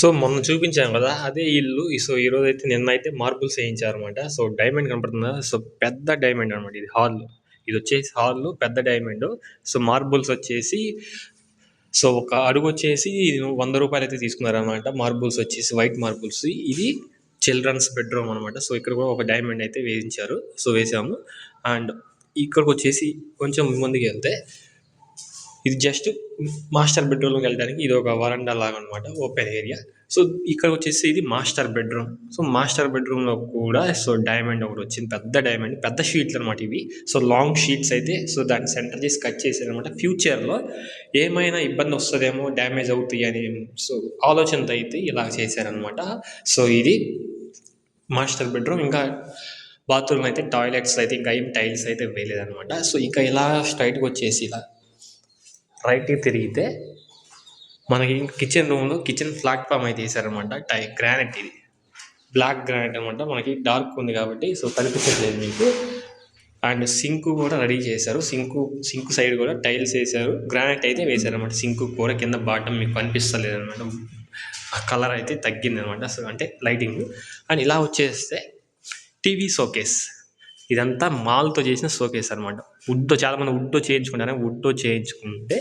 So మొన్న చూపించాను కదా అదే ఇల్లు. సో ఈరోజు అయితే నిన్న అయితే మార్బుల్స్ వేయించారనమాట సో డైమండ్ కనపడుతుందా? సో పెద్ద డైమండ్ అనమాట ఇది హాల్. ఇది వచ్చేసి హాల్ పెద్ద డైమండ్. సో మార్బుల్స్ వచ్చేసి సో ఒక అడుగు వచ్చేసి వంద రూపాయలు అయితే తీసుకున్నారనమాట మార్బుల్స్ వచ్చేసి వైట్ మార్బుల్స్. ఇది చిల్డ్రన్స్ బెడ్రూమ్ అనమాట సో ఇక్కడ కూడా ఒక డైమండ్ అయితే వేయించారు. సో వేసాము. అండ్ ఇక్కడికి వచ్చేసి కొంచెం ముందుకు వెళ్తే ఇది జస్ట్ మాస్టర్ బెడ్రూమ్కి వెళ్ళడానికి ఇది ఒక వరండా లాగా అనమాట ఓపెన్ ఏరియా సో ఇక్కడ వచ్చేసి ఇది మాస్టర్ బెడ్రూమ్ సో మాస్టర్ బెడ్రూమ్లో కూడా సో డైమండ్ ఒకటి వచ్చింది పెద్ద డైమండ్ పెద్ద షీట్లు అనమాట ఇవి. సో లాంగ్ షీట్స్ అయితే సో దాన్ని సెంటర్ చేసి కట్ చేశారనమాట ఫ్యూచర్లో ఏమైనా ఇబ్బంది వస్తుందేమో డ్యామేజ్ అవుతాయి అని సో ఆలోచనతో అయితే ఇలా చేశారనమాట సో ఇది మాస్టర్ బెడ్రూమ్ ఇంకా బాత్రూమ్ అయితే టాయిలెట్స్ అయితే ఇంకా ఏం టైల్స్ అయితే వేయలేదనమాట సో ఇంకా ఇలా స్ట్రైట్గా వచ్చేసి ఇలా రైట్కి తిరిగితే మనకి కిచెన్ రూమ్లో కిచెన్ ప్లాట్ఫామ్ అయితే వేసారనమాట టై గ్రానైట్ ఇది. బ్లాక్ గ్రానైట్ అనమాట మనకి డార్క్ ఉంది కాబట్టి సో కనిపించట్లేదు మీకు. అండ్ సింక్ కూడా రెడీ చేశారు. సింక్ సింక్ సైడ్ కూడా టైల్స్ వేసారు గ్రానైట్ అయితే వేశారు అనమాట సింక్ కూడా కింద బాటం మీకు కనిపిస్తలేదు అనమాట ఆ కలర్ అయితే తగ్గింది అనమాట సో అంటే లైటింగ్. అండ్ ఇలా వచ్చేస్తే టీవీ షోకేస్. ఇదంతా మాల్తో చేసిన షోకేస్ అనమాట వుడ్తో చాలామంది వుడ్తో చేయించుకుంటారు. వుడ్తో చేయించుకుంటే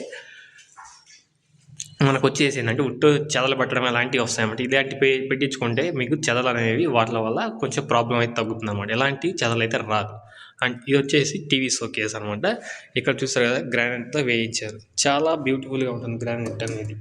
మనకు వచ్చేసి ఏంటంటే వుడ్ చెదలు పట్టడం అలాంటివి వస్తాయన్నమాట ఇలాంటి పె పెట్టించుకుంటే మీకు చెదలు అనేవి వాటి వల్ల కొంచెం ప్రాబ్లం అయితే తగ్గుతుంది అనమాట ఎలాంటి చెదలు అయితే రాదు. అండ్ ఇది వచ్చేసి టీవీ షోకేస్ అనమాట ఇక్కడ చూస్తారు కదా గ్రానైట్తో వేయించారు. చాలా బ్యూటిఫుల్గా ఉంటుంది గ్రానైట్ అనేది.